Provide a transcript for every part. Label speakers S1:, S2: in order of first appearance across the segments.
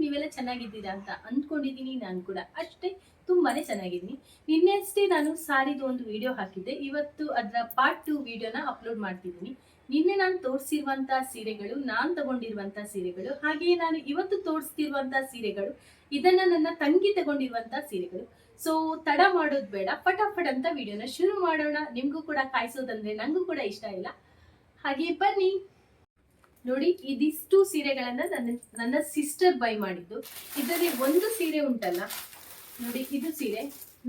S1: ನೀವೆಲ್ಲ ಚೆನ್ನಾಗಿದ್ದೀರಾ ಅಂತ ಅಂದ್ಕೊಂಡಿದ್ದೀನಿ ನಾನು ಕೂಡ. ಅಷ್ಟೇ, ತುಂಬಾನೇ ಚೆನ್ನಾಗಿದ್ದೀನಿ. ನಿನ್ನೆ ಅಷ್ಟೇ ನಾನು ಸಾರಿದು ಒಂದು ವಿಡಿಯೋ ಹಾಕಿದ್ದೆ. ಇವತ್ತು ಅದರ ಪಾರ್ಟ್ ಟು ವಿಡಿಯೋನ ಅಪ್ಲೋಡ್ ಮಾಡ್ತಿದ್ದೀನಿ. ನಿನ್ನೆ ನಾನು ತೋರಿಸಿರುವಂತಹ ಸೀರೆಗಳು, ನಾನು ತಗೊಂಡಿರುವಂತಹ ಸೀರೆಗಳು, ಹಾಗೆಯೇ ನಾನು ಇವತ್ತು ತೋರಿಸ್ತಿರುವಂತಹ ಸೀರೆಗಳು, ಇದನ್ನ ನನ್ನ ತಂಗಿ ತಗೊಂಡಿರುವಂತಹ ಸೀರೆಗಳು. ಸೊ ತಡ ಮಾಡೋದು ಬೇಡ. ಫಟಾಫಟ್ ಅಂತ ವಿಡಿಯೋನ ಶುರು ಮಾಡೋಣ. ನಿಮ್ಗೂ ಕೂಡ ಕಾಯಿಸೋದಂದ್ರೆ ನಂಗೂ ಕೂಡ ಇಷ್ಟ ಇಲ್ಲ. ಹಾಗೆ ಬನ್ನಿ. ನೋಡಿ, ಇದಿಷ್ಟು ಸೀರೆಗಳನ್ನ ನನ್ನ ನನ್ನ ಸಿಸ್ಟರ್ ಬೈ ಮಾಡಿದ್ದು. ಇದರಲ್ಲಿ ಒಂದು ಸೀರೆ ಉಂಟಲ್ಲ, ನೋಡಿ ಇದು ಸೀರೆ.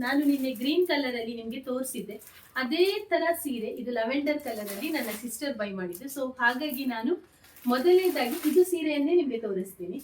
S1: ನಾನು ನಿನ್ನೆ ಗ್ರೀನ್ ಕಲರ್ ಅಲ್ಲಿ ನಿಮ್ಗೆ ತೋರಿಸಿದ್ದೆ. ಅದೇ ತರ ಸೀರೆ ಇದು ಲೆವೆಂಡರ್ ಕಲರ್ ಅಲ್ಲಿ ನನ್ನ ಸಿಸ್ಟರ್ ಬೈ ಮಾಡಿದ್ದು. ಸೊ ಹಾಗಾಗಿ ನಾನು ಮೊದಲನೇದಾಗಿ ಇದು ಸೀರೆಯನ್ನೇ ನಿಮ್ಗೆ ತೋರಿಸ್ತೀನಿ.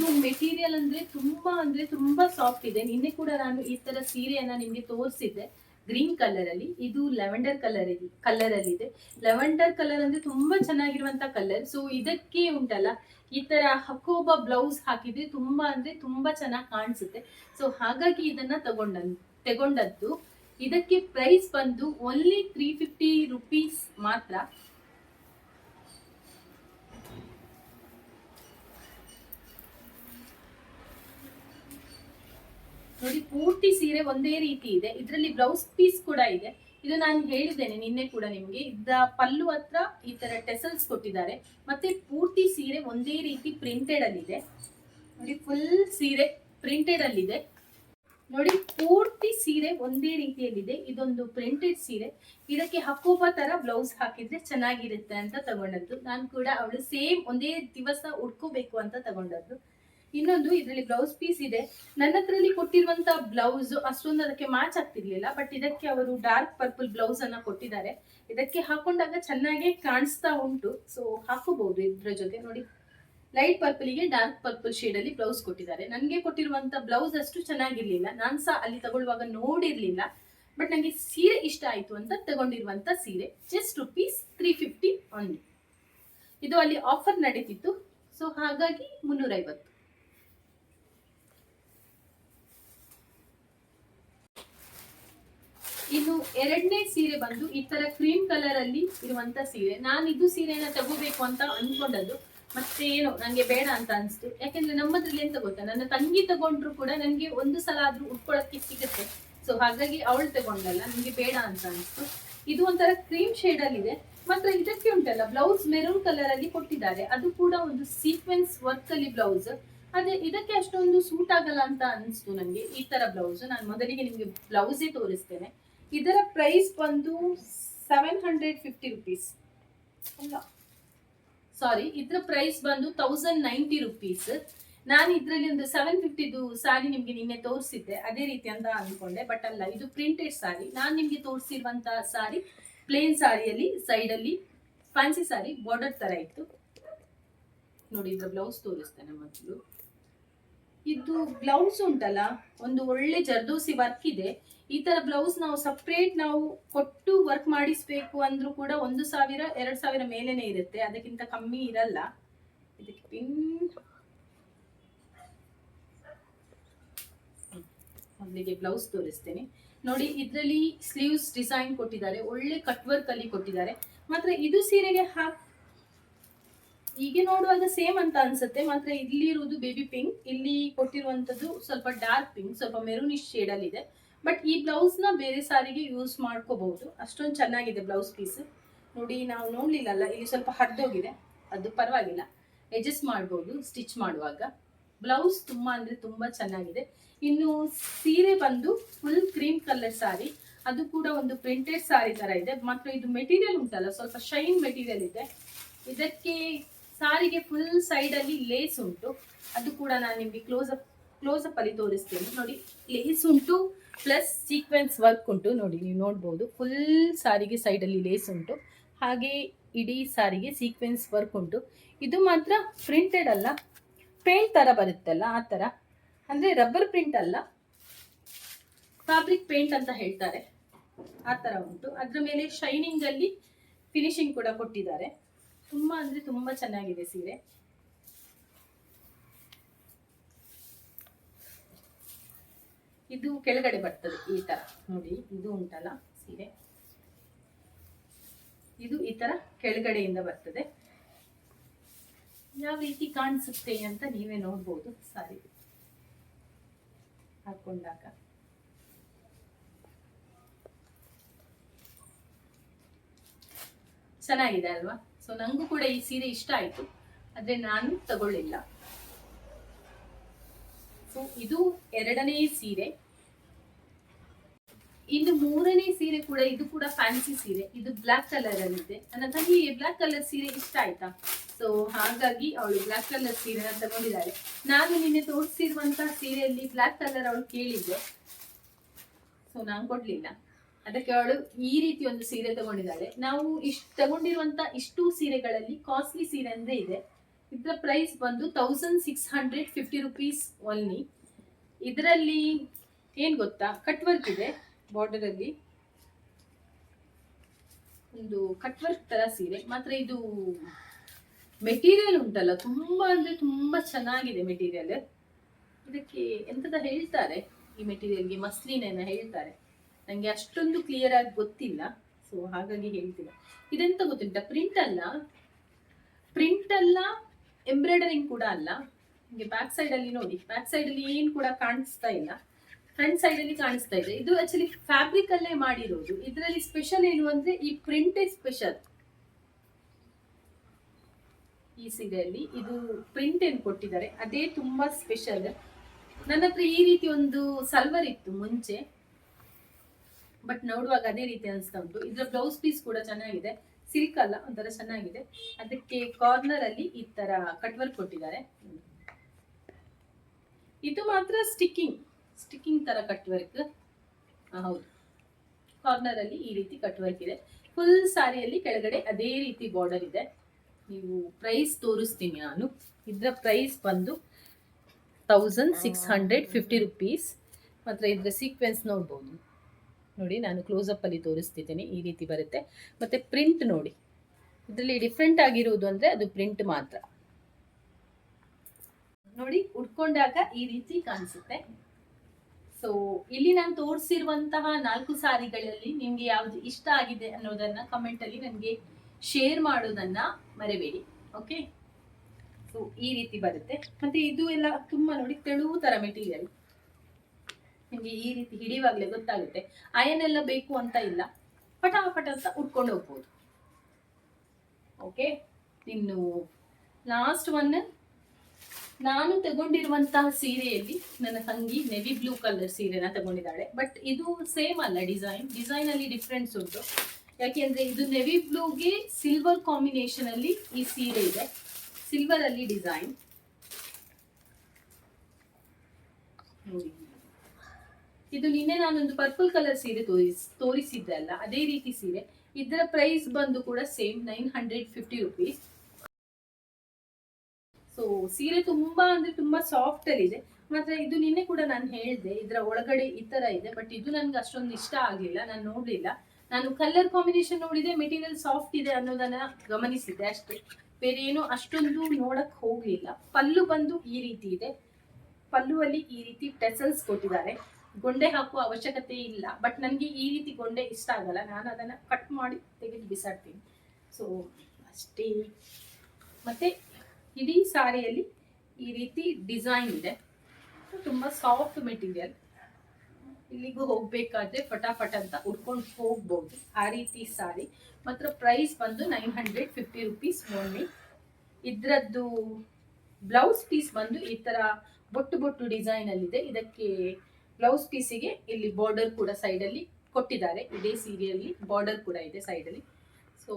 S1: ಇದು ಮೆಟೀರಿಯಲ್ ಅಂದ್ರೆ ತುಂಬಾ ಅಂದ್ರೆ ತುಂಬಾ ಸಾಫ್ಟ್ ಇದೆ. ನಿನ್ನೆ ಕೂಡ ನಾನು ಈ ತರ ಸೀರೆಯನ್ನ ನಿಮ್ಗೆ ತೋರಿಸಿದ್ದೆ. ಗ್ರೀನ್ ಕಲರ್ ಅಲ್ಲಿ. ಇದು ಲೆವೆಂಡರ್ ಕಲರ್ ಕಲರ್ ಅಲ್ಲಿ ಇದೆ. ಲೆವೆಂಡರ್ ಕಲರ್ ಅಂದ್ರೆ ತುಂಬಾ ಚೆನ್ನಾಗಿರುವಂತ ಕಲರ್ ಸೊ ಇದಕ್ಕೆ ಉಂಟಲ್ಲ, ಈ ತರ ಹಕೋಬ ಬ್ಲೌಸ್ ಹಾಕಿದ್ರೆ ತುಂಬಾ ಅಂದ್ರೆ ತುಂಬಾ ಚೆನ್ನಾಗಿ ಕಾಣಿಸುತ್ತೆ. ಸೊ ಹಾಗಾಗಿ ಇದನ್ನ ತಗೊಂಡ ತಗೊಂಡದ್ದು. ಇದಕ್ಕೆ ಪ್ರೈಸ್ ಬಂದು ಓನ್ಲಿ ತ್ರೀ ಫಿಫ್ಟಿ ರುಪೀಸ್ ಮಾತ್ರ. ನೋಡಿ, ಪೂರ್ತಿ ಸೀರೆ ಒಂದೇ ರೀತಿ ಇದೆ. ಇದರಲ್ಲಿ ಬ್ಲೌಸ್ ಪೀಸ್ ಕೂಡ ಇದೆ. ಇದು ನಾನು ಹೇಳಿದ್ದೇನೆ ನಿನ್ನೆ ಕೂಡ ನಿಮ್ಗೆ. ಇದ ಪಲ್ಲು ಹತ್ರ ಈ ತರ ಟೆಸಲ್ಸ್ ಕೊಟ್ಟಿದ್ದಾರೆ. ಮತ್ತೆ ಪೂರ್ತಿ ಸೀರೆ ಒಂದೇ ರೀತಿ ಪ್ರಿಂಟೆಡ್ ಅಲ್ಲಿ ಇದೆ. ನೋಡಿ ಫುಲ್ ಸೀರೆ ಪ್ರಿಂಟೆಡ್ ಅಲ್ಲಿ ಇದೆ. ನೋಡಿ, ಪೂರ್ತಿ ಸೀರೆ ಒಂದೇ ರೀತಿಯಲ್ಲಿದೆ ಇದೊಂದು ಪ್ರಿಂಟೆಡ್ ಸೀರೆ. ಇದಕ್ಕೆ ಹಕ್ಕೋಪ ತರ ಬ್ಲೌಸ್ ಹಾಕಿದ್ರೆ ಚೆನ್ನಾಗಿರುತ್ತೆ ಅಂತ ತಗೊಂಡದ್ದು. ನಾನು ಕೂಡ ಅವಳು ಸೇಮ್ ಒಂದೇ ದಿವಸ ಉಟ್ಕೋಬೇಕು ಅಂತ ತಗೊಂಡದ್ದು. ಇನ್ನೊಂದು ಇದರಲ್ಲಿ ಬ್ಲೌಸ್ ಪೀಸ್ ಇದೆ. ನನ್ನ ಹತ್ರಲ್ಲಿ ಕೊಟ್ಟಿರುವಂತ ಬ್ಲೌಸ್ ಅಷ್ಟೊಂದು ಅದಕ್ಕೆ ಮ್ಯಾಚ್ ಆಗ್ತಿರ್ಲಿಲ್ಲ ಬಟ್ ಇದಕ್ಕೆ ಅವರು ಡಾರ್ಕ್ ಪರ್ಪಲ್ ಬ್ಲೌಸ್ ಅನ್ನ ಕೊಟ್ಟಿದ್ದಾರೆ. ಇದಕ್ಕೆ ಹಾಕೊಂಡಾಗ ಚೆನ್ನಾಗಿ ಕಾಣಿಸ್ತಾ ಉಂಟು. ಸೊ ಹಾಕೋಬಹುದು ಇದ್ರ ಜೊತೆ. ನೋಡಿ ಲೈಟ್ ಪರ್ಪಲ್ಗೆ ಡಾರ್ಕ್ ಪರ್ಪಲ್ ಶೇಡ್ ಅಲ್ಲಿ ಬ್ಲೌಸ್ ಕೊಟ್ಟಿದ್ದಾರೆ. ನನಗೆ ಕೊಟ್ಟಿರುವಂತ ಬ್ಲೌಸ್ ಅಷ್ಟು ಚೆನ್ನಾಗಿರ್ಲಿಲ್ಲ. ನಾನು ಸಹ ಅಲ್ಲಿ ತಗೊಳ್ಳುವಾಗ ನೋಡಿರ್ಲಿಲ್ಲ. ಬಟ್ ನನಗೆ ಸೀರೆ ಇಷ್ಟ ಆಯ್ತು ಅಂತ ತಗೊಂಡಿರುವಂತ ಸೀರೆ. Just rupees three fifty one ಇದು ಅಲ್ಲಿ ಆಫರ್ ನಡೀತಿತ್ತು. ಸೊ ಹಾಗಾಗಿ ಮುನ್ನೂರೈವತ್ತು. ಇನ್ನು ಎರಡನೇ ಸೀರೆ ಬಂದು ಈ ತರ ಕ್ರೀಮ್ ಕಲರ್ ಅಲ್ಲಿ ಇರುವಂತ ಸೀರೆ. ನಾನು ಇದು ಸೀರೆನ ತಗೋಬೇಕು ಅಂತ ಅನ್ಕೊಂಡದ್ದು. ಮತ್ತೆ ಏನೋ, ನಂಗೆ ಬೇಡ ಅಂತ ಅನ್ಸ್ತು. ಯಾಕಂದ್ರೆ ನಮ್ಮದ್ರಲ್ಲಿ ಎಂತ ಗೊತ್ತಾ? ನನ್ನ ತಂಗಿ ತಗೊಂಡ್ರು ಕೂಡ ನನ್ಗೆ ಒಂದು ಸಲ ಆದ್ರೂ ಉಟ್ಕೊಳಕ್ಕೆ ಸಿಗುತ್ತೆ. ಸೊ ಹಾಗಾಗಿ ಅವಳು ತಗೊಂಡಲ್ಲ, ನಂಗೆ ಬೇಡ ಅಂತ ಅನ್ಸ್ತು. ಇದು ಒಂಥರ ಕ್ರೀಮ್ ಶೇಡ್ ಅಲ್ಲಿ ಇದೆ. ಮಾತ್ರ ಇದಕ್ಕೆ ಉಂಟಲ್ಲ ಬ್ಲೌಸ್ ಮೆರೂನ್ ಕಲರ್ ಅಲ್ಲಿ ಕೊಟ್ಟಿದ್ದಾರೆ. ಅದು ಕೂಡ ಒಂದು ಸೀಕ್ವೆನ್ಸ್ ವರ್ಕ್ ಅಲ್ಲಿ ಬ್ಲೌಸ್ ಅದೇ ಇದಕ್ಕೆ ಅಷ್ಟೊಂದು ಸೂಟ್ ಆಗಲ್ಲ ಅಂತ ಅನಿಸ್ತು ನನಗೆ ಈ ತರ ಬ್ಲೌಸ್ ನಾನು ಮೊದಲಿಗೆ ನಿಮಗೆ ಬ್ಲೌಸೇ ತೋರಿಸ್ತೇನೆ. ಇದರ ಪ್ರೈಸ್ ಬಂದು ಸೆವೆನ್ ಹಂಡ್ರೆಡ್ ಫಿಫ್ಟಿ ರುಪೀಸ್ ಅಲ್ಲ. ಸಾರಿ ಇದರ ಪ್ರೈಸ್ ಬಂದು ತೌಸಂಡ್ ನೈಂಟಿ ರುಪೀಸ್ ನಾನು ಇದರಲ್ಲಿ ಒಂದು ಸೆವೆನ್ ಫಿಫ್ಟಿದು ಸಾರಿ ನಿಮಗೆ ನಿನ್ನೆ ತೋರಿಸಿದ್ದೆ. ಅದೇ ರೀತಿ ಅಂತ ಅಂದ್ಕೊಂಡೆ ಬಟ್ ಅಲ್ಲ, ಇದು ಪ್ರಿಂಟೆಡ್ ಸಾರಿ. ನಾನು ನಿಮಗೆ ತೋರಿಸಿರುವಂಥ ಸಾರಿ ಪ್ಲೇನ್ ಸಾರಿಯಲ್ಲಿ ಸೈಡ್ ಅಲ್ಲಿ ಫ್ಯಾನ್ಸಿ ಸಾರಿ ಬಾರ್ಡರ್ ತರ ಇತ್ತು. ನೋಡಿ, ಇದರ ಬ್ಲೌಸ್ ತೋರಿಸ್ತೇನೆ ಮೊದಲು. ಇದು ಬ್ಲೌಸ್ ಉಂಟಲ್ಲ, ಒಂದು ಒಳ್ಳೆ ಜರ್ದೋಸಿ ವರ್ಕ್ ಇದೆ. ಈ ತರ ಬ್ಲೌಸ್ ನಾವು ಸಪ್ರೇಟ್ ನಾವು ಕೊಟ್ಟು ವರ್ಕ್ ಮಾಡಿಸ್ಬೇಕು ಅಂದ್ರೂ ಕೂಡ ಒಂದು ಸಾವಿರ, ಎರಡು ಸಾವಿರ ಮೇಲೇನೆ ಇರುತ್ತೆ. ಅದಕ್ಕಿಂತ ಕಮ್ಮಿ ಇರಲ್ಲ. ಇದಕ್ಕೆ ಪಿನ್ ಮೊದಲಿಗೆ ಬ್ಲೌಸ್ ತೋರಿಸ್ತೇನೆ. ನೋಡಿ, ಇದರಲ್ಲಿ ಸ್ಲೀವ್ಸ್ ಡಿಸೈನ್ ಕೊಟ್ಟಿದ್ದಾರೆ. ಒಳ್ಳೆ ಕಟ್ ವರ್ಕ್ ಅಲ್ಲಿ ಕೊಟ್ಟಿದ್ದಾರೆ. ಮಾತ್ರ ಇದು ಸೀರೆಗೆ ಹಾಕ್ ಹೀಗೆ ನೋಡುವಾಗ ಸೇಮ್ ಅಂತ ಅನ್ಸುತ್ತೆ. ಮಾತ್ರ ಇಲ್ಲಿ ಇರುವುದು ಬೇಬಿ ಪಿಂಕ್ ಇಲ್ಲಿ ಕೊಟ್ಟಿರುವಂತದ್ದು ಸ್ವಲ್ಪ ಡಾರ್ಕ್ ಪಿಂಕ್ ಸ್ವಲ್ಪ ಮೆರೂನಿಶ್ ಶೇಡ್ ಅಲ್ಲಿ ಇದೆ. ಬಟ್ ಈ ಬ್ಲೌಸ್ನ ಬೇರೆ ಸಾರಿಗೆ ಯೂಸ್ ಮಾಡ್ಕೋಬಹುದು. ಅಷ್ಟೊಂದು ಚೆನ್ನಾಗಿದೆ ಬ್ಲೌಸ್ ಪೀಸ್ ನೋಡಿ, ನಾವು ನೋಡ್ಲಿಲ್ಲಲ್ಲ, ಇಲ್ಲಿ ಸ್ವಲ್ಪ ಹರಿದೋಗಿದೆ. ಅದು ಪರವಾಗಿಲ್ಲ. ಅಡ್ಜಸ್ಟ್ ಮಾಡ್ಬೋದು ಸ್ಟಿಚ್ ಮಾಡುವಾಗ. ಬ್ಲೌಸ್ ತುಂಬಾ ಅಂದ್ರೆ ತುಂಬಾ ಚೆನ್ನಾಗಿದೆ. ಇನ್ನು ಸೀರೆ ಬಂದು ಫುಲ್ ಕ್ರೀಮ್ ಕಲರ್ ಸಾರಿ. ಅದು ಕೂಡ ಒಂದು ಪ್ರಿಂಟೆಡ್ ಸಾರಿ ತರ ಇದೆ. ಮಾತ್ರ ಇದು ಮೆಟೀರಿಯಲ್ ಉಂಟಲ್ಲ, ಸ್ವಲ್ಪ ಶೈನ್ ಮೆಟೀರಿಯಲ್ ಇದೆ. ಇದಕ್ಕೆ ಸಾರಿಗೆ ಫುಲ್ ಸೈಡ್ ಅಲ್ಲಿ ಲೇಸ್ ಉಂಟು. ಅದು ಕೂಡ ನಾನು ನಿಮಗೆ ಕ್ಲೋಸ್ ಅಪ್ ಕ್ಲೋಸ್ ಅಲ್ಲಿ ತೋರಿಸ್ತೇನೆ. ನೋಡಿ ಲೇಸ್ ಉಂಟು ಪ್ಲಸ್ ಸೀಕ್ವೆನ್ಸ್ ವರ್ಕ್ ಉಂಟು. ನೋಡಿ, ನೀವು ನೋಡ್ಬೋದು ಫುಲ್ ಸಾರಿಗೆ ಸೈಡಲ್ಲಿ ಲೇಸ್ ಉಂಟು. ಹಾಗೆ ಇಡೀ ಸಾರಿಗೆ ಸೀಕ್ವೆನ್ಸ್ ವರ್ಕ್ ಉಂಟು. ಇದು ಮಾತ್ರ ಪ್ರಿಂಟೆಡ್ ಅಲ್ಲ. ಪೇಂಟ್ ಥರ ಬರುತ್ತಲ್ಲ, ಆ ಥರ ಅಂದರೆ ರಬ್ಬರ್ ಪ್ರಿಂಟ್ ಅಲ್ಲ. ಫ್ಯಾಬ್ರಿಕ್ ಪೇಂಟ್ ಅಂತ ಹೇಳ್ತಾರೆ. ಆ ಥರ ಉಂಟು. ಅದರ ಮೇಲೆ ಶೈನಿಂಗ್ ಅಲ್ಲಿ ಫಿನಿಶಿಂಗ್ ಕೂಡ ಕೊಟ್ಟಿದ್ದಾರೆ. ತುಂಬಾ ಅಂದ್ರೆ ತುಂಬಾ ಚೆನ್ನಾಗಿದೆ ಸೀರೆ. ಇದು ಕೆಳಗಡೆ ಬರ್ತದೆ ಈ ತರ, ನೋಡಿ, ಇದು ಉಂಟಲ್ಲ ಸೀರೆ. ಇದು ಈ ತರ ಕೆಳಗಡೆಯಿಂದ ಬರ್ತದೆ. ಯಾವ ರೀತಿ ಕಾಣಿಸುತ್ತೆ ಅಂತ ನೀವೇ ನೋಡ್ಬೋದು ಸಾರಿ. ಹಾಕೊಂಡಾಗ. ಚೆನ್ನಾಗಿದೆ ಅಲ್ವಾ? ಸೊ ನಂಗೂ ಕೂಡ ಈ ಸೀರೆ ಇಷ್ಟ ಆಯ್ತು. ಆದ್ರೆ ನಾನು ತಗೊಳ್ಳಿಲ್ಲ. ಸೊ ಇದು ಎರಡನೇ ಸೀರೆ. ಇನ್ನು ಮೂರನೇ ಸೀರೆ ಕೂಡ, ಇದು ಕೂಡ ಫ್ಯಾನ್ಸಿ ಸೀರೆ. ಇದು ಬ್ಲಾಕ್ ಕಲರ್ ಅಲ್ಲಿದೆ. ನನ್ನ ತಂಗಿ ಬ್ಲಾಕ್ ಕಲರ್ ಸೀರೆ ಇಷ್ಟ ಆಯ್ತಾ? ಸೊ ಹಾಗಾಗಿ ಅವಳು ಬ್ಲಾಕ್ ಕಲರ್ ಸೀರೆನ ತಗೊಂಡಿದ್ದಾಳೆ ನಾನು ನಿನ್ನೆ ತೋರಿಸಿರುವಂತಹ ಸೀರೆಯಲ್ಲಿ ಬ್ಲಾಕ್ ಕಲರ್ ಅವಳು ಕೇಳಿದ್ದೆ. ಸೊ ನಾನು ಕೊಡ್ಲಿಲ್ಲ. ಅದಕ್ಕೆ ಅವಳು ಈ ರೀತಿ ಒಂದು ಸೀರೆ ತಗೊಂಡಿದ್ದಾಳೆ. ನಾವು ಇಷ್ಟು ತಗೊಂಡಿರುವಂತ ಇಷ್ಟು ಸೀರೆಗಳಲ್ಲಿ ಕಾಸ್ಟ್ಲಿ ಸೀರೆ ಅಂದ್ರೆ ಇದೆ. ಇದರ ಪ್ರೈಸ್ ಬಂದು thousand six hundred fifty rupees only ಇದರಲ್ಲಿ ಏನ್ ಗೊತ್ತಾ? ಕಟ್ ವರ್ಕ್ ಇದೆ ಬಾರ್ಡರ್ ಅಲ್ಲಿ. ಒಂದು ಕಟ್ ವರ್ಕ್ ತರ ಸೀರೆ. ಮಾತ್ರ ಇದು ಮೆಟೀರಿಯಲ್ ಉಂಟಲ್ಲ, ತುಂಬಾ ಅಂದ್ರೆ ತುಂಬಾ ಚೆನ್ನಾಗಿದೆ ಮೆಟೀರಿಯಲ್ ಇದಕ್ಕೆ ಎಂತದ ಹೇಳ್ತಾರೆ? ಈ ಮೆಟೀರಿಯಲ್ಗೆ ಮಸ್ಲಿನ ಹೇಳ್ತಾರೆ? ನಂಗೆ ಅಷ್ಟೊಂದು ಕ್ಲಿಯರ್ ಆಗಿ ಗೊತ್ತಿಲ್ಲ. ಸೊ ಹಾಗಾಗಿ ಹೇಳ್ತೀನಿ. ಇದೆಂತ ಗೊತ್ತಿಲ್ಲ. ಪ್ರಿಂಟ್ ಅಲ್ಲ ಪ್ರಿಂಟ್ ಅಲ್ಲ ಎಂಬ್ರಾಯ್ಡರಿಂಗ್ ಕೂಡ ಅಲ್ಲ. ನಿಮಗೆ ಬ್ಯಾಕ್ ಸೈಡ್ ಅಲ್ಲಿ ನೋಡಿ. ಬ್ಯಾಕ್ ಸೈಡ್ ಅಲ್ಲಿ ಏನು ಕೂಡ ಕಾಣಿಸ್ತಾ ಇಲ್ಲ. ಫ್ರಂಟ್ ಸೈಡ್ ಅಲ್ಲಿ ಕಾಣಿಸ್ತಾ ಇದೆ. ಇದು ಆಕ್ಚುಲಿ ಫ್ಯಾಬ್ರಿಕ್ ಅಲ್ಲೇ ಮಾಡಿರೋದು. ಇದರಲ್ಲಿ ಸ್ಪೆಷಲ್ ಏನು ಅಂದ್ರೆ ಈ ಪ್ರಿಂಟೇ ಸ್ಪೆಷಲ್ ಈ ಸೀರೆಯಲ್ಲಿ ಇದು ಪ್ರಿಂಟ್ ಏನು ಕೊಟ್ಟಿದ್ದಾರೆ. ಅದೇ ತುಂಬಾ ಸ್ಪೆಷಲ್ ನನ್ನ ಹತ್ರ ಈ ರೀತಿ ಒಂದು ಸಲ್ವರ್ ಇತ್ತು ಮುಂಚೆ. ಬಟ್ ನೋಡುವಾಗ ಅದೇ ರೀತಿ ಅನಿಸ್ತಾ ಉಂಟು. ಇದರ ಬ್ಲೌಸ್ ಪೀಸ್ ಕೂಡ ಚೆನ್ನಾಗಿದೆ. ಸಿಲ್ಕ್ ಅಲ್ಲ, ಒಂಥರ ಚೆನ್ನಾಗಿದೆ. ಅದಕ್ಕೆ ಕಾರ್ನರ್ ಅಲ್ಲಿ ಈ ತರ ಕಟ್ ವರ್ಕ್ ಕೊಟ್ಟಿದ್ದಾರೆ. ಇದು ಮಾತ್ರ ಸ್ಟಿಕ್ಕಿಂಗ್ ಸ್ಟಿಕ್ಕಿಂಗ್ ತರ ಕಟ್ ವರ್ಕ್ ಹೌದು. ಕಾರ್ನರ್ ಅಲ್ಲಿ ಈ ರೀತಿ ಕಟ್ ವರ್ಕ್ ಇದೆ. ಫುಲ್ ಸಾರಿಯಲ್ಲಿ ಕೆಳಗಡೆ ಅದೇ ರೀತಿ ಬಾರ್ಡರ್ ಇದೆ. ನೀವು ಪ್ರೈಸ್ ತೋರಿಸ್ತೀನಿ ನಾನು. ಇದರ ಪ್ರೈಸ್ ಬಂದು thousand six hundred fifty rupees ಮಾತ್ರ ಇದರ ಸೀಕ್ವೆನ್ಸ್ ನೋಡ್ಬೋದು. ನೋಡಿ ನಾನು ಕ್ಲೋಸಪ್ ಅಲ್ಲಿ ತೋರಿಸ್ತಿದ್ದೇನೆ, ಈ ರೀತಿ ಬರುತ್ತೆ. ಮತ್ತೆ ಪ್ರಿಂಟ್ ನೋಡಿ. ಇದರಲ್ಲಿ ಡಿಫ್ರೆಂಟ್ ಆಗಿರುವುದು ಅಂದ್ರೆ ಅದು ಪ್ರಿಂಟ್ ಮಾತ್ರ. ನೋಡಿ, ಉಟ್ಕೊಂಡಾಗ ಈ ರೀತಿ ಕಾಣಿಸುತ್ತೆ. ಸೊ ಇಲ್ಲಿ ನಾನು ತೋರಿಸಿರುವಂತಹ ನಾಲ್ಕು ಸಾರಿಗಳಲ್ಲಿ ನಿಮ್ಗೆ ಯಾವ್ದು ಇಷ್ಟ ಆಗಿದೆ ಅನ್ನೋದನ್ನ ಕಮೆಂಟಲ್ಲಿ ನನಗೆ ಶೇರ್ ಮಾಡೋದನ್ನ ಮರೆಬೇಡಿ. ಓಕೆ ಸೊ ಈ ರೀತಿ ಬರುತ್ತೆ. ಮತ್ತೆ ಇದು ಎಲ್ಲ ತುಂಬಾ ನೋಡಿ ತೆಳುವು ತರ ಮೆಟೀರಿಯಲ್ ನಿಮಗೆ ಈ ರೀತಿ ಹಿಡಿಯುವಾಗಲೇ ಗೊತ್ತಾಗುತ್ತೆ. ಅಯನ್ ಎಲ್ಲ ಬೇಕು ಅಂತ ಇಲ್ಲ. ಪಟಾಪಟ ಅಂತ ಉಟ್ಕೊಂಡು ಹೋಗ್ಬೋದು. ಓಕೆ ಇನ್ನು ಲಾಸ್ಟ್ ಒನ್ ನಾನು ತಗೊಂಡಿರುವಂತಹ ಸೀರೆಯಲ್ಲಿ ನನ್ನ ತಂಗಿ ನೆವಿ ಬ್ಲೂ ಕಲರ್ ಸೀರೆನ ತಗೊಂಡಿದ್ದಾಳೆ. ಬಟ್ ಇದು ಸೇಮ್ ಅಲ್ಲ ಡಿಸೈನ್ ಡಿಸೈನ್ ಅಲ್ಲಿ ಡಿಫ್ರೆನ್ಸ್ ಉಂಟು. ಯಾಕೆಂದ್ರೆ ಇದು ನೆವಿ ಬ್ಲೂಗೆ ಸಿಲ್ವರ್ ಕಾಂಬಿನೇಷನ್ ಅಲ್ಲಿ ಈ ಸೀರೆ ಇದೆ. ಸಿಲ್ವರ್ ಅಲ್ಲಿ ಡಿಸೈನ್ ನೋಡಿ. ಇದು ನಿನ್ನೆ ನಾನೊಂದು ಪರ್ಪಲ್ ಕಲರ್ ಸೀರೆ ತೋರಿಸ್, ತೋರಿಸಿದ್ದೆ ಅಲ್ಲ, ಅದೇ ರೀತಿ ಸೀರೆ. ಇದರ ಪ್ರೈಸ್ ಬಂದು ಕೂಡ same nine hundred fifty rupees so ಸೀರೆ ತುಂಬಾ ಅಂದ್ರೆ ತುಂಬಾ ಸಾಫ್ಟ್ ಅಲ್ಲಿ ಇದೆ. ಮಾತ್ರ ಇದು ನಿನ್ನೆ ಕೂಡ ನಾನು ಹೇಳಿದೆ, ಇದರ ಒಳಗಡೆ ಈ ತರ ಇದೆ ಬಟ್ ಇದು ನನ್ಗೆ ಅಷ್ಟೊಂದು ಇಷ್ಟ ಆಗ್ಲಿಲ್ಲ, ನಾನು ನೋಡ್ಲಿಲ್ಲ. ನಾನು ಕಲರ್ ಕಾಂಬಿನೇಷನ್ ನೋಡಿದೆ ಮೆಟೀರಿಯಲ್ ಸಾಫ್ಟ್ ಇದೆ ಅನ್ನೋದನ್ನ ಗಮನಿಸಿದ್ದೆ ಅಷ್ಟೇ. ಬೇರೆ ಏನು ಅಷ್ಟೊಂದು ನೋಡಕ್ ಹೋಗ್ಲಿಲ್ಲ. ಪಲ್ಲು ಬಂದು ಈ ರೀತಿ ಇದೆ. ಪಲ್ಲುವಲ್ಲಿ ಈ ರೀತಿ ಟೆಸಲ್ಸ್ ಕೊಟ್ಟಿದ್ದಾರೆ. ಗೊಂಡೆ ಹಾಕುವ ಅವಶ್ಯಕತೆ ಇಲ್ಲ. ಬಟ್ ನನಗೆ ಈ ರೀತಿ ಗೊಂಡೆ ಇಷ್ಟ ಆಗಲ್ಲ. ನಾನು ಅದನ್ನು ಕಟ್ ಮಾಡಿ ತೆಗೆದು ಬಿಸಾಡ್ತೀನಿ. ಸೊ ಅಷ್ಟೇ. ಮತ್ತೆ ಇಡೀ ಸಾರಿಯಲ್ಲಿ ಈ ರೀತಿ ಡಿಸೈನ್ ಇದೆ. ತುಂಬ ಸಾಫ್ಟ್ ಮೆಟೀರಿಯಲ್ ಇಲ್ಲಿಗೂ ಹೋಗಬೇಕಾದ್ರೆ ಫಟಾಫಟ್ ಅಂತ ಉಟ್ಕೊಂಡು ಹೋಗ್ಬೋದು. ಆ ರೀತಿ ಸಾರಿ. ಮಾತ್ರ ಪ್ರೈಸ್ ಬಂದು nine hundred fifty rupees only ಇದರದ್ದು ಬ್ಲೌಸ್ ಪೀಸ್ ಬಂದು ಈ ಥರ ಬೊಟ್ಟು ಬೊಟ್ಟು ಡಿಸೈನಲ್ಲಿದೆ ಇದಕ್ಕೆ ಬ್ಲೌಸ್ ಪೀಸಿಗೆ ಇಲ್ಲಿ ಬಾರ್ಡರ್ ಕೂಡ ಸೈಡ್ ಅಲ್ಲಿ ಕೊಟ್ಟಿದ್ದಾರೆ. ಇದೇ ಸೀರೆಯಲ್ಲಿ ಬಾರ್ಡರ್ ಕೂಡ ಇದೆ ಸೈಡ್ ಅಲ್ಲಿ. ಸೊ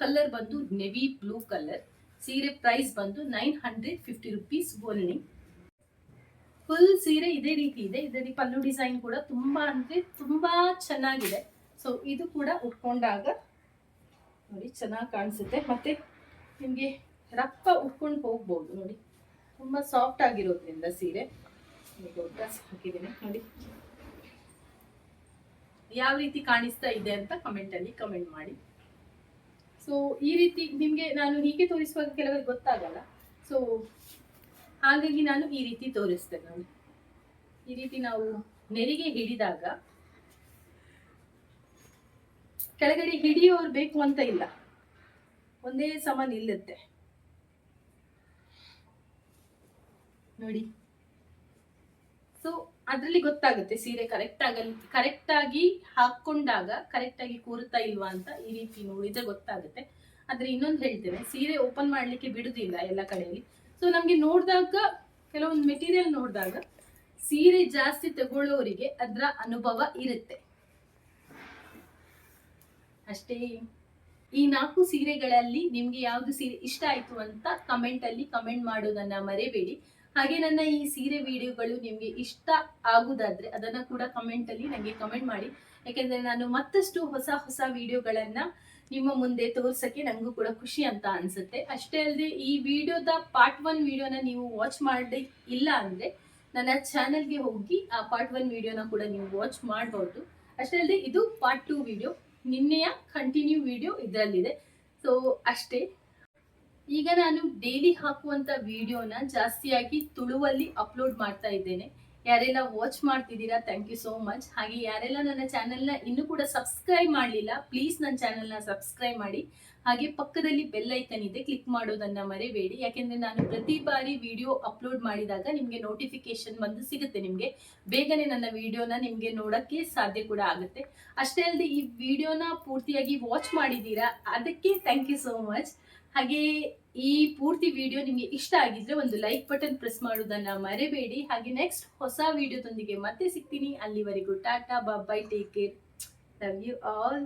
S1: ಕಲರ್ ಬಂದು ನೆವಿ ಬ್ಲೂ ಕಲರ್ ಸೀರೆ ಪ್ರೈಸ್ ಬಂದು nine hundred fifty rupees only full ಸೀರೆ ಇದೇ ರೀತಿ ಇದೆ. ಇದರಲ್ಲಿ ಪಲ್ಲು ಡಿಸೈನ್ ಕೂಡ ತುಂಬಾ ಅಂದ್ರೆ ತುಂಬಾ ಚೆನ್ನಾಗಿದೆ. ಸೊ ಇದು ಕೂಡ ಉಟ್ಕೊಂಡಾಗ ನೋಡಿ ಚೆನ್ನಾಗಿ ಕಾಣಿಸುತ್ತೆ. ಮತ್ತೆ ನಿಮಗೆ ರಪ್ಪ ಉಟ್ಕೊಂಡು ಹೋಗ್ಬೋದು ನೋಡಿ. ತುಂಬಾ ಸಾಫ್ಟ್ ಆಗಿರೋದ್ರಿಂದ ಸೀರೆ. ದೊಡ್ಡ ಹಾಕಿದ್ದೀನಿ. ನೋಡಿ. ಯಾವ ರೀತಿ ಕಾಣಿಸ್ತಾ ಇದೆ ಅಂತ ಕಮೆಂಟ್ ಅಲ್ಲಿ ಕಮೆಂಟ್ ಮಾಡಿ. ಸೊ ಈ ರೀತಿ ನಿಮಗೆ ನಾನು ಹೀಗೆ ತೋರಿಸುವಾಗ ಕೆಲವರಿಗೆ ಗೊತ್ತಾಗಲ್ಲ. ಸೊ ಹಾಗಾಗಿ ನಾನು ಈ ರೀತಿ ತೋರಿಸ್ತೇನೆ ನಾನು ಈ ರೀತಿ ನಾವು ನೆರಿಗೆ ಹಿಡಿದಾಗ ಕೆಳಗಡೆ ಹಿಡಿಯೋರು ಬೇಕು ಅಂತ ಇಲ್ಲ. ಒಂದೇ ಸಮ ನಿಲ್ಲುತ್ತೆ. ನೋಡಿ. ಸೊ ಅದರಲ್ಲಿ ಗೊತ್ತಾಗುತ್ತೆ ಸೀರೆ ಕರೆಕ್ಟ್ ಆಗಲ್ ಕರೆಕ್ಟ್ ಆಗಿ ಹಾಕೊಂಡಾಗ ಕರೆಕ್ಟ್ ಆಗಿ ಕೂರುತ್ತಾ ಇಲ್ವಾ ಅಂತ ಈ ರೀತಿ ನೋಡಿದ್ರೆ ಗೊತ್ತಾಗುತ್ತೆ. ಆದ್ರೆ ಇನ್ನೊಂದು ಹೇಳ್ತೇನೆ, ಸೀರೆ ಓಪನ್ ಮಾಡ್ಲಿಕ್ಕೆ ಬಿಡುದಿಲ್ಲ ಎಲ್ಲ ಕಡೆಯಲ್ಲಿ. ಸೊ ನಮ್ಗೆ ನೋಡಿದಾಗ, ಕೆಲವೊಂದು ಮೆಟೀರಿಯಲ್ ನೋಡಿದಾಗ ಸೀರೆ ಜಾಸ್ತಿ ತಗೊಳ್ಳೋರಿಗೆ ಅದರ ಅನುಭವ ಇರುತ್ತೆ. ಅಷ್ಟೇ. ಈ ನಾಲ್ಕು ಸೀರೆಗಳಲ್ಲಿ ನಿಮ್ಗೆ ಯಾವ್ದು ಸೀರೆ ಇಷ್ಟ ಆಯ್ತು ಅಂತ ಕಮೆಂಟ್ ಅಲ್ಲಿ ಕಮೆಂಟ್ ಮಾಡೋದನ್ನ ಮರೆಯಬೇಡಿ ಹಾಗೆ ನನ್ನ ಈ ಸೀರೆ ವಿಡಿಯೋಗಳು ನಿಮಗೆ ಇಷ್ಟ ಆಗುದಾದ್ರೆ ಅದನ್ನ ಕೂಡ ಕಮೆಂಟ್ ಅಲ್ಲಿ ನನಗೆ ಕಮೆಂಟ್ ಮಾಡಿ. ಯಾಕೆಂದ್ರೆ ನಾನು ಮತ್ತಷ್ಟು ಹೊಸ ಹೊಸ ವಿಡಿಯೋಗಳನ್ನ ನಿಮ್ಮ ಮುಂದೆ ತೋರ್ಸಕ್ಕೆ ನಂಗೂ ಕೂಡ ಖುಷಿ ಅಂತ ಅನ್ಸುತ್ತೆ. ಅಷ್ಟೇ ಅಲ್ಲದೆ ಈ ವಿಡಿಯೋದ ಪಾರ್ಟ್ ಒನ್ ವಿಡಿಯೋನ ನೀವು ವಾಚ್ ಮಾಡಿ ಇಲ್ಲ ಅಂದ್ರೆ ನನ್ನ ಚಾನೆಲ್ಗೆ ಹೋಗಿ ಆ ಪಾರ್ಟ್ ಒನ್ ವಿಡಿಯೋನ ಕೂಡ ನೀವು ವಾಚ್ ಮಾಡಬಹುದು ಅಷ್ಟೇ ಅಲ್ಲದೆ ಇದು ಪಾರ್ಟ್ ಟು ವಿಡಿಯೋ. ನಿನ್ನೆಯ ಕಂಟಿನ್ಯೂ ವಿಡಿಯೋ ಇದರಲ್ಲಿದೆ. ಸೊ ಅಷ್ಟೇ. ಈಗ ನಾನು ಡೈಲಿ ಹಾಕುವಂತ ವಿಡಿಯೋನ ಜಾಸ್ತಿಯಾಗಿ ತುಳುವಲ್ಲಿ ಅಪ್ಲೋಡ್ ಮಾಡ್ತಾ ಇದ್ದೇನೆ. ಯಾರೆಲ್ಲ ವಾಚ್ ಮಾಡ್ತಿದ್ದೀರಾ ಥ್ಯಾಂಕ್ ಯು ಸೋ ಮಚ್ ಹಾಗೆ ಯಾರೆಲ್ಲ ನನ್ನ ಚಾನೆಲ್ನ ಇನ್ನೂ ಕೂಡ ಸಬ್ಸ್ಕ್ರೈಬ್ ಮಾಡಲಿಲ್ಲ ಪ್ಲೀಸ್ ನನ್ನ ಚಾನೆಲ್ನ ಸಬ್ಸ್ಕ್ರೈಬ್ ಮಾಡಿ. ಹಾಗೆ ಪಕ್ಕದಲ್ಲಿ ಬೆಲ್ ಐಕನ್ ಇದೆ ಕ್ಲಿಕ್ ಮಾಡೋದನ್ನ ಮರಿಬೇಡಿ. ಯಾಕೆಂದ್ರೆ ನಾನು ಪ್ರತಿ ಬಾರಿ ವಿಡಿಯೋ ಅಪ್ಲೋಡ್ ಮಾಡಿದಾಗ ನಿಮಗೆ ನೋಟಿಫಿಕೇಶನ್ ಬಂದು ಸಿಗುತ್ತೆ ನಿಮಗೆ. ಬೇಗನೆ ನನ್ನ ವಿಡಿಯೋನ ನಿಮಗೆ ನೋಡಕ್ಕೆ ಸಾಧ್ಯ ಕೂಡ ಆಗುತ್ತೆ. ಅಷ್ಟೇ ಅಲ್ಲದೆ ಈ ವಿಡಿಯೋನ ಪೂರ್ತಿಯಾಗಿ ವಾಚ್ ಮಾಡಿದ್ದೀರಾ, ಅದಕ್ಕೆ ಥ್ಯಾಂಕ್ ಯು ಸೋ ಮಚ್ ಹಾಗೆ ಈ ಪೂರ್ತಿ ವಿಡಿಯೋ ನಿಮಗೆ ಇಷ್ಟ ಆಗಿದ್ರೆ ಒಂದು ಲೈಕ್ ಬಟನ್ ಪ್ರೆಸ್ ಮಾಡೋದನ್ನ ಮರೆಬೇಡಿ. ಹಾಗೆ ನೆಕ್ಸ್ಟ್ ಹೊಸ ವಿಡಿಯೋದೊಂದಿಗೆ ಮತ್ತೆ ಸಿಗ್ತೀನಿ. ಅಲ್ಲಿವರೆಗೂ tata bye bye take care love you all